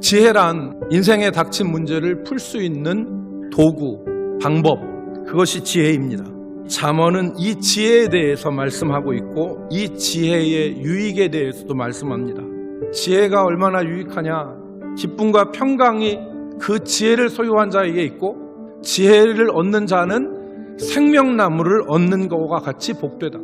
지혜란 인생에 닥친 문제를 풀 수 있는 도구, 방법, 그것이 지혜입니다. 잠언은 이 지혜에 대해서 말씀하고 있고 이 지혜의 유익에 대해서도 말씀합니다. 지혜가 얼마나 유익하냐? 기쁨과 평강이 그 지혜를 소유한 자에게 있고 지혜를 얻는 자는 생명나무를 얻는 것과 같이 복되다.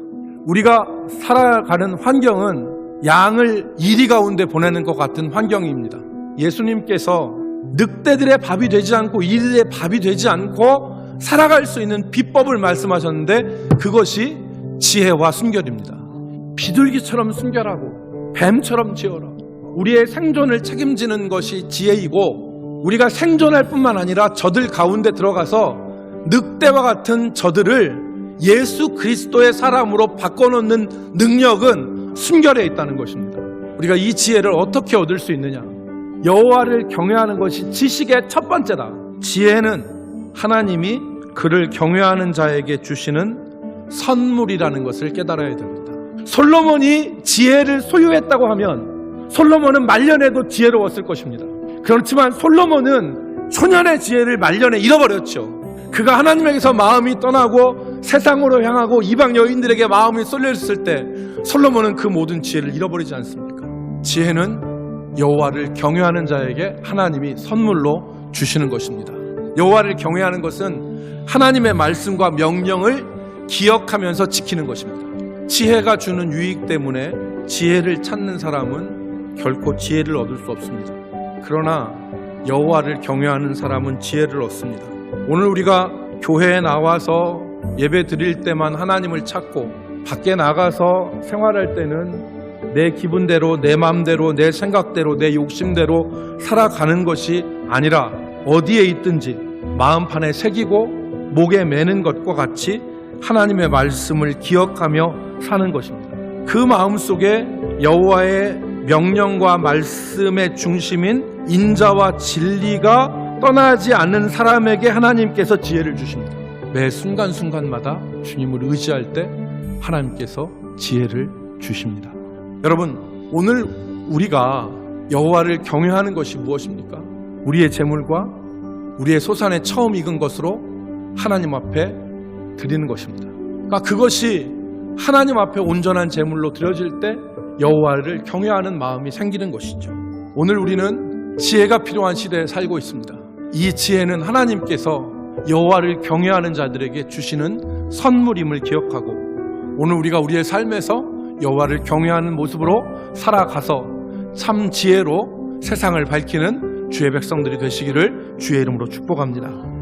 우리가 살아가는 환경은 양을 이리 가운데 보내는 것 같은 환경입니다. 예수님께서 늑대들의 밥이 되지 않고 이들의 밥이 되지 않고 살아갈 수 있는 비법을 말씀하셨는데 그것이 지혜와 순결입니다. 비둘기처럼 순결하고 뱀처럼 지어라. 우리의 생존을 책임지는 것이 지혜이고 우리가 생존할 뿐만 아니라 저들 가운데 들어가서 늑대와 같은 저들을 예수 그리스도의 사람으로 바꿔놓는 능력은 순결에 있다는 것입니다. 우리가 이 지혜를 어떻게 얻을 수 있느냐? 여호와를 경외하는 것이 지식의 첫 번째다. 지혜는 하나님이 그를 경외하는 자에게 주시는 선물이라는 것을 깨달아야 됩니다. 솔로몬이 지혜를 소유했다고 하면 솔로몬은 말년에도 지혜로웠을 것입니다. 그렇지만 솔로몬은 초년의 지혜를 말년에 잃어버렸죠. 그가 하나님에게서 마음이 떠나고 세상으로 향하고 이방 여인들에게 마음이 쏠렸을 때 솔로몬은 그 모든 지혜를 잃어버리지 않습니까? 지혜는 여호와를 경외하는 자에게 하나님이 선물로 주시는 것입니다. 여호와를 경외하는 것은 하나님의 말씀과 명령을 기억하면서 지키는 것입니다. 지혜가 주는 유익 때문에 지혜를 찾는 사람은 결코 지혜를 얻을 수 없습니다. 그러나 여호와를 경외하는 사람은 지혜를 얻습니다. 오늘 우리가 교회에 나와서 예배 드릴 때만 하나님을 찾고 밖에 나가서 생활할 때는 내 기분대로 내 마음대로 내 생각대로 내 욕심대로 살아가는 것이 아니라 어디에 있든지 마음판에 새기고 목에 매는 것과 같이 하나님의 말씀을 기억하며 사는 것입니다. 그 마음 속에 여호와의 명령과 말씀의 중심인 인자와 진리가 떠나지 않는 사람에게 하나님께서 지혜를 주십니다. 매 순간순간마다 주님을 의지할 때 하나님께서 지혜를 주십니다. 여러분, 오늘 우리가 여호와를 경외하는 것이 무엇입니까? 우리의 재물과 우리의 소산에 처음 익은 것으로 하나님 앞에 드리는 것입니다. 그러니까 그것이 하나님 앞에 온전한 재물로 드려질 때 여호와를 경외하는 마음이 생기는 것이죠. 오늘 우리는 지혜가 필요한 시대에 살고 있습니다. 이 지혜는 하나님께서 여호와를 경외하는 자들에게 주시는 선물임을 기억하고 오늘 우리가 우리의 삶에서 여호와를 경외하는 모습으로 살아가서 참 지혜로 세상을 밝히는 주의 백성들이 되시기를 주의 이름으로 축복합니다.